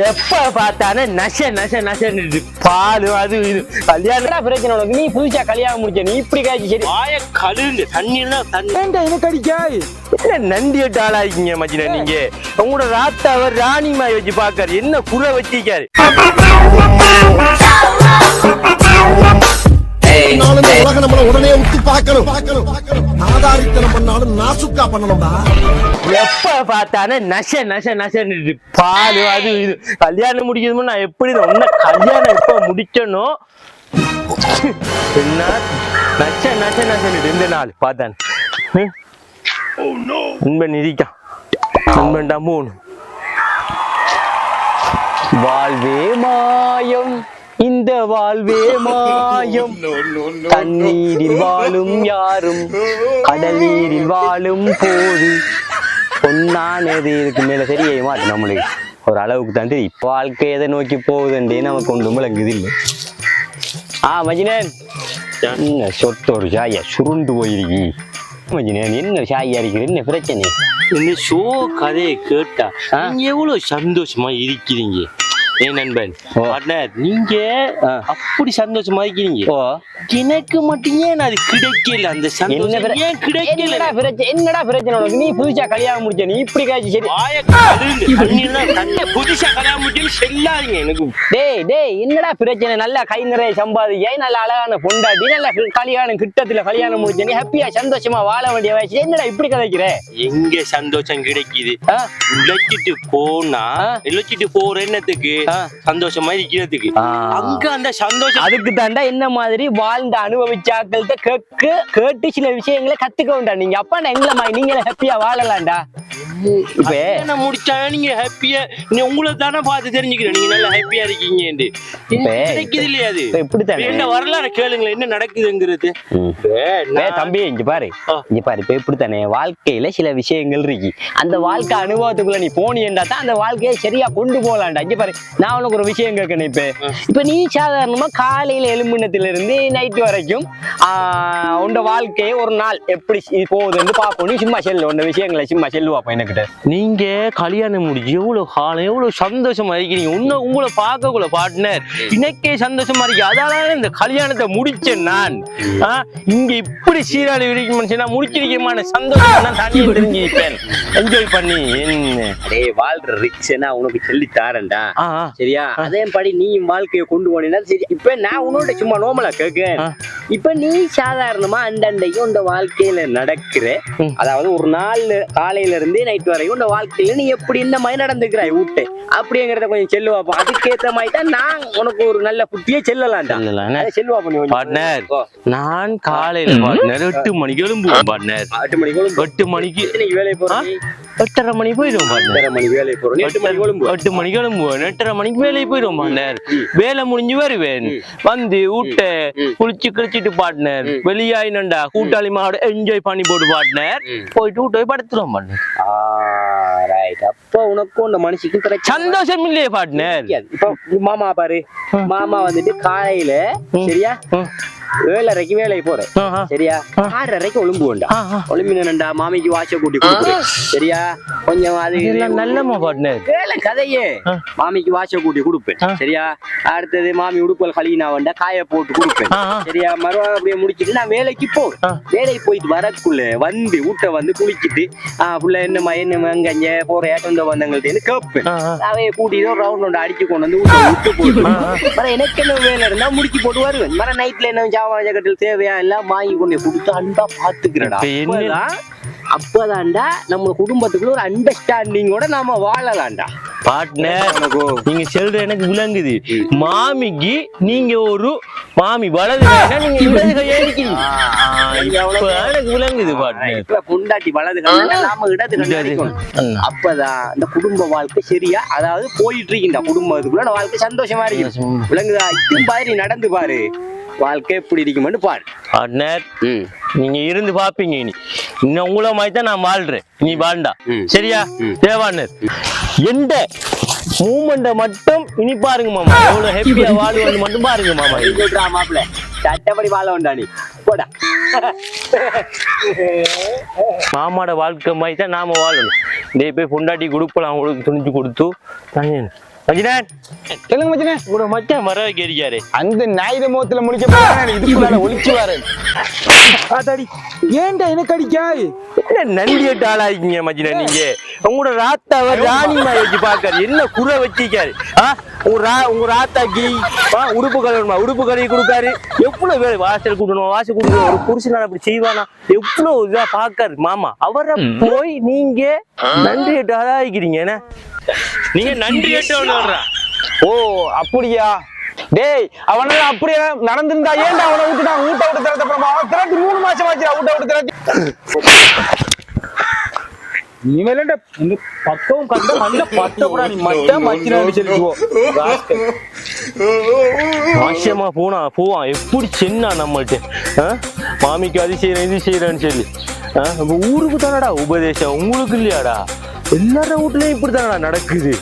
எப்ப பார்த்தானே நச நச நசன்னு பால் அது இது கல்யாணம் பிரச்சனை உனக்கு நீ புதுசா கல்யாணம் முடிச்ச நீ இப்படி காய்ச்சி சரி வாய கழுந்து தண்ணீர்னா தண்ணி ஏன்டா எனக்கு அடிக்காய் என்ன நண்டி விட்டு ஆளாஇருக்கீங்க மச்சினா நீங்க உங்களோட ராத்தா அவர் ராணிமாய் வச்சு பாக்காரு என்ன குறை வச்சிருக்காரு நாளும் நம்மள உடனே உத்து பார்க்கணும். நாதாரித்தனம் பண்ணாலும் நாசுக்கா பண்ணணும்டா. எப்ப பால் அது இது. கல்யாணம் முடிக்கணுமோ நான் எப்படி ஒன்ன கல்யாணம் எப்ப முடிக்கணும்? என்ன நச்ச நச்ச இந்த நாள் பார்த்தான். நண்பன் இருக்கான் மூணு வாழ்வே மாயம். இந்த வாழ்வே மாயம். தண்ணீரில் வாழும் யாரும் கடல் நீரில் வாழும் போது. பொன்னானது இதுக்கு மேல தெரிய மாட்டேன் நம்மளுக்கு ஒரு அளவுக்கு தான் தெரியும் இப்ப வாழ்க்கை எதை நோக்கி போகுதுன்றே நமக்கு ஒன்றும் விளங்குது இல்லை ஆ மஜினன். என்ன சொத்து ஒரு சாயா சுருண்டு போயிருக்கி? மஜினன் என்ன சாயா இருக்கிற என்ன பிரச்சனை? இந்த ஷோ கதையை கேட்டா எவ்வளவு சந்தோஷமா இருக்கிறீங்க? ஏன் நண்பன். பார்ட்னர் நீங்க. அப்படி சந்தோஷமா இருக்கிறீங்க. ஓ. எனக்கு மட்டும் ஏன் அது கிடைக்கல? அந்த சந்தோஷம் பிர- ஏன் கிடைக்கல? என்னடா பிரச்சனை என்னடா பிரச்சனை நீ புதுசா கல்யாணம் முடிச்ச நீ இப்படி காய்ச்சி சரி. புதுசா கல்யாணம் முடிச்சுன்னு செல்லாதீங்க எனக்கு. டேய் டேய் என்னடா பிரச்சனை? நல்லா கை நிறைய சம்பாதிக்க. நல்ல அழகான பொண்டாட்டி நல்ல கல்யாணம் கிட்டத்துல கல்யாணம் முடிச்ச நீ ஹாப்பியா சந்தோஷமா வாழ வேண்டிய வயசு என்னடா இப்படி கதைக்கிற? எங்க சந்தோஷம் கிடைக்குது? ஆ? இழைச்சிட்டு போனா. இழைச்சிட்டு போற என்னத்துக்கு. சந்தோஷமா இருக்கிறதுக்கு. அங்க அந்த சந்தோஷம் அதுக்கு தாண்டா என்ன மாதிரி வாழ்ந்த அனுபவிச்சாக்கள்கிட்ட கேட்க கேட்டு சில விஷயங்களை கத்துக்க வேண்டாம். நீங்க அப்பா நான் எங்களை நீங்களே ஹாப்பியா வாழலாம்டா. இப்ப என்ன முடிச்சா நீங்க ஹாப்பியா நீ உங்களை தானே பார்த்து தெரிஞ்சுக்கிறேன். நீங்க நல்லா ஹாப்பியா இருக்கீங்கன்னு கிடைக்குது இல்லையா அது? இப்ப இப்படித்தானே? என்ன வரலாறு கேளுங்களேன். என்ன நடக்குதுங்கிறது? நான் தம்பி இங்க பாரு. இங்க பாரு இப்ப இப்படித்தானே? வாழ்க்கையில சில விஷயங்கள் இருக்கு. அந்த வாழ்க்கை அனுபவத்துக்குள்ள நீ போனியண்டா தான் அந்த வாழ்க்கையை சரியா கொண்டு போகலாம்டா. இங்க பாரு நான் உனக்கு ஒரு விஷயம் கேட்கணும் இப்ப. இப்ப நீ சாதாரணமா காலையில எலும்பினத்துல இருந்து நைட் வரைக்கும் உண்ட வாழ்க்கையை ஒரு நாள் எப்படி போகுதுன்னு பாப்போம் நீ சும்மா செல்லு உண்ட விஷயங்களை சும்மா செல்லு பாப்போம் என்கிட்ட நீங்க கல்யாணம் முடிஞ்சு எவ்வளவு காலம் எவ்வளவு சந்தோஷமா இருக்கிறீங்க இன்னும் உங்களை பார்க்கக்குள்ள பார்ட்னர் இன்னைக்கே சந்தோஷமா இருக்கு. அதனால இந்த கல்யாணத்தை முடிச்சேன் நான். ஆ, இங்க இப்படி சீராளி விரிக்கும் மனுஷனா முடிச்சிருக்கமான சந்தோஷம் நான் தண்ணி தெரிஞ்சிருப்பேன் என்ஜாய் பண்ணி டேய் வாழ்ற ரிக்ஸ்னா உனக்கு சொல்லி தாரேன்டா. சரியா? அதே படி நீ வாழ்க்கையை கொண்டு போனீங்கன்னா சரி இப்ப நான் உன்னோட சும்மா நோமலா கேட்கேன். ஆ. இப்ப நீ சாதாரணமா அண்டண்டைக்கும் இந்த வாழ்க்கையில நடக்கிற. அதாவது ஒரு நாள் காலையில இருந்து நைட் வரைக்கும் இந்த வாழ்க்கையில நீ எப்படி இந்த மாதிரி நடந்துக்கிறாய் விட்டு அப்படிங்கிறத கொஞ்சம் செல்லுவாப்பா அதுக்கேத்த மாதிரி தான் நான் உனக்கு ஒரு நல்ல புத்தியே செல்லலாம்டா சொல்லலாம். ஓ, நான் காலையில எட்டு மணிக்கு பார்ட்னர் எட்டு மணிக்கு. எட்டு மணிக்கு. எத்தனைக்கு வேலைக்கு போற நீ? எட்டரை மணி போயிடும் எட்டரை எட்டு மணிக்கு எழும்புவேன் எட்டரை மணிக்கு வேலைக்கு போயிடும் பார்ட்னர் வேலை முடிஞ்சு வருவேன். வந்து ஊட்ட குளிச்சு கிழிச்சிட்டு பார்ட்னர் வெளியாயினண்டா கூட்டாளி மாவோட என்ஜாய் பண்ணி போட்டு பார்ட்னர் போயிட்டு விட்டு போய் படுத்துடும் ஆ, right. அப்ப உனக்கும் இந்த மனுஷிக்கும் கிடைச்ச சந்தோஷம் இல்லையே. இப்ப நீ மாமா பாரு. மாமா வந்துட்டு காலையில சரியா? ஏழரைக்கு வேலைக்கு போற ஆஹா. சரியா ஆறரைக்கு ஒழும்பு வேண்டாம் ஆஹா. ஒழும்பினண்டா மாமிக்கு வாட்ச கூட்டி கொடுக்குறேன் சரியா கொஞ்சம் அது பார்ட்னர் கேள கதையே. மாமிக்கு வாட்ச கூட்டி கொடுப்பேன். சரியா அடுத்தது மாமி உடுப்பல் கழுவினா வந்தா காய போட்டு கொடுப்பேன். சரியா மறுவா அப்படியே முடிச்சிட்டு நான் வேலைக்கு போவேன் ஆ. வேலைக்கு போயிட்டு வரக்குள்ள வந்து வீட்டை வந்து குளிச்சிட்டு ஆஹ் புள்ள என்னம்மா என்னம்மா அங்க போற சொந்த பந்தங்கள்ட்ட கேட்பேன். அவைய கூட்டிட்டு ரவுண்ட் ஒன்று அடிச்சு கொண்டு வந்து விட்டு விட்டு போட்டு எனக்கு என்ன வேலை இருந்தா முடிச்சு போட்டு வருவேன் மர நைட்ல என்ன ஜாமான் ஜாக்கெட்டில் தேவையா எல்லாம் வாங்கி கொண்டு கொடுத்து அன்பா பாத்துக்கிறடா அப்பதான்டா நம்ம குடும்பத்துக்குள்ள ஒரு அண்டர்ஸ்டாண்டிங்கோட நாம வாழலாம்டா. பார்ட்னர் நீங்க சொல்ற எனக்கு விளங்குது. மாமிக்கு நீங்க ஒரு மாமி வலது கைனா நீங்க இடது கையா இருக்கீங்க ஆ, இப்ப எனக்கு விளங்குது பார்ட்னர் பொண்டாட்டி வலது நாம இடது. அப்பதான் இந்த குடும்ப வாழ்க்கை சரியா? அதாவது போயிட்டு இருக்கீங்க குடும்பத்துக்குள்ள வாழ்க்கை சந்தோஷமா இருக்கும் விளங்குதா? இதுவும் பாரு நீ நடந்து பாரு. வாழ்க்கை எப்படி இருக்குமென்னு பாரு. ம். நீங்க இருந்து பாப்பீங்க இனி. இன்னும் உங்கள மாதிரி தான் நான் வாழ்றேன். நீ ம். சரியா. தேவானர் எந்த மூமெண்ட மட்டும் இனி பாருங்க மாமா. எவ்வளவு ஹாப்பியா வாழ்வது மட்டும் பாருங்க மாமா. சொல்றா மாப்பிள்ள சட்டப்படி வாழ வேண்டா நீ. போடா. மாமாட வாழ்க்கை மாதிரி தான் நாம வாழணும். டேய் போய் பொண்டாட்டி கொடுப்பலாம் அவங்களுக்கு துணிச்சு கொடுத்து தண்ணி மச்சினான் சொல்லுங்க மச்சனே மச்சான் வர வைக்கிறாரு அந்த நாயுத முகத்துல முடிக்க போறேன் இதுக்குள்ளால ஒளிச்சு வரேன் அதாடி ஏன்டா எனக்கு அடிக்காய் என்ன நன்றியட்டு ஆளாயிக்கீங்க மச்சினா நீங்க? உங்களோட ராத்தாவை ராணிமா வச்சு பாக்காரு என்ன குறை வச்சிருக்காரு ஆ? உங்க ரா உங்க ராத்தாக்கி உடுப்பு கழுவணுமா? உடுப்பு கழுவி கொடுக்காரு. எவ்வளவு வேலை வாசல் கூட்டணும் வாசல் கூட்டணும். ஒரு புருஷனால அப்படி செய்வானா? எவ்வளவு இதா பாக்காரு மாமா அவரை போய் நீங்க நன்றி எட்டு ஆளாயிக்கிறீங்க என்ன? நீங்க நன்றி வர்றா ஓ அப்படியா? டேய் அவனால அப்படியே நடந்திருந்தா ஏன்டா அவனை விட்டுட்டான் ஊட்ட விட்டு திறத்த அப்புறமா அவன் திரட்டி மூணு மாசம் ஆச்சுடா ஊட்ட விட்டு திரட்டி. நீ மேல பக்கம் கண்ட கண்ட பட்டப்படா நீ மச்சான் மச்சினான்னு சொல்லிடுவோம் மாசியமா போனா போவான் எப்படி சென்னா நம்மள்ட்ட? மாமிக்கு அது செய்யறேன் இது செய்யறேன்னு சொல்லி. ஊருக்கு தானடா உபதேசம்? உங்களுக்கு இல்லையாடா? எல்லார வீட்லயும் இப்படித்தான் நடக்குது.